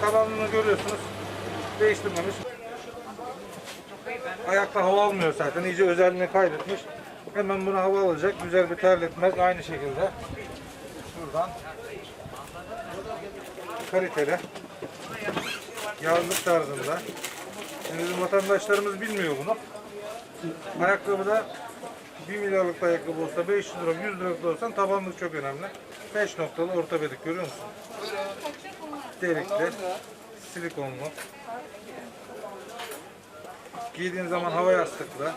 tabanını görüyorsunuz. Değiştirmemiş. Ayakta hava almıyor zaten. İyice özelliğini kaybetmiş. Hemen buna hava alacak. Güzel bir terletmez. Aynı şekilde. Şuradan. Kaliteli. Yazlık tarzında. Şimdi bizim vatandaşlarımız bilmiyor bunu. Ayakkabıda 1 milyarlık ayakkabı olsa 500 lira 100 liralık da olsa tabanlık çok önemli. 5 noktalı ortopedik görüyor musun? Delikli, silikonlu. Giydiğin zaman hava yastıklı.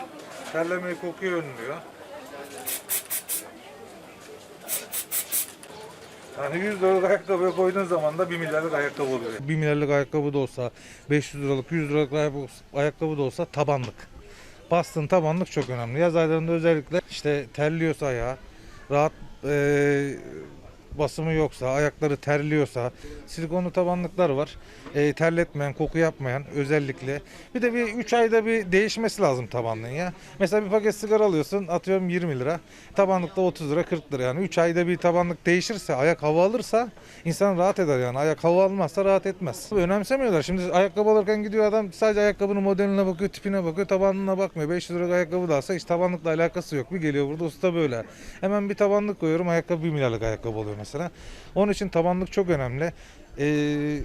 Terlemeyi kokuyu önlüyor. Yani 100 liralık ayakkabıya koyduğun zaman da 1 milyarlık ayakkabı oluyor. 1 milyarlık ayakkabı da olsa, 500 liralık, 100 liralık ayakkabı da olsa tabanlık. Bastığın tabanlık çok önemli. Yaz aylarında özellikle işte terliyorsa ayağı, rahat eee, basımı yoksa, ayakları terliyorsa, silikonlu tabanlıklar var. Eee, terletmeyen, koku yapmayan özellikle. Bir de bir 3 ayda bir değişmesi lazım tabanlığın ya. Mesela bir paket sigara alıyorsun, atıyorum 20 lira. Tabanlıkta 30 lira, 40 lira yani. 3 ayda bir tabanlık değişirse, ayak hava alırsa insan rahat eder yani. Ayak hava almazsa rahat etmez. Önemsemiyorlar. Şimdi ayakkabı alırken gidiyor adam sadece ayakkabının modeline bakıyor, tipine bakıyor, tabanına bakmıyor. 500 lira ayakkabı da alsa hiç tabanlıkla alakası yok. Bir geliyor burada usta böyle. Hemen bir tabanlık koyuyorum, ayakkabı 1 milyarlık ayakkabı oluyor mesela. Onun için tabanlık çok önemli. Ee,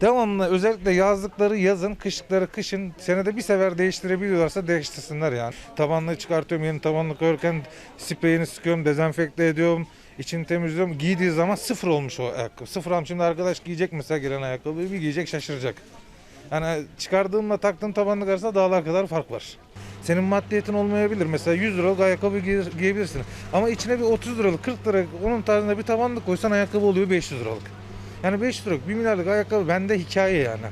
devamlı özellikle yazlıkları yazın, kışlıkları kışın senede bir sefer değiştirebiliyorlarsa değiştirsinler yani. Tabanlığı çıkartıyorum, yeni tabanlık koyarken spreyini sıkıyorum, dezenfekte ediyorum. içini temizliyorum. Giydiği zaman sıfır olmuş o ayakkabı. Sıfır almış. Şimdi arkadaş giyecek mesela gelen ayakkabıyı bir giyecek şaşıracak. Yani çıkardığımla taktığım tabanlık arasında dağlar kadar fark var. Senin maddiyetin olmayabilir. Mesela 100 liralık ayakkabı giy- giyebilirsin. Ama içine bir 30 liralık, 40 liralık onun tarzında bir tabanlık koysan ayakkabı oluyor 500 liralık. Yani 500 liralık, 1 milyarlık ayakkabı bende hikaye yani.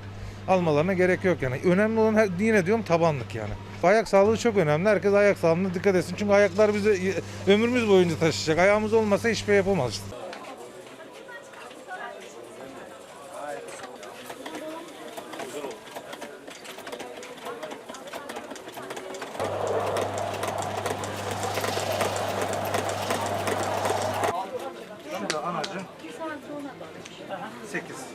Almalarına gerek yok yani. Önemli olan yine diyorum tabanlık yani. Ayak sağlığı çok önemli. Herkes ayak sağlığına dikkat etsin. Çünkü ayaklar bize ömrümüz boyunca taşıyacak. Ayağımız olmasa hiçbir şey yapamaz. 8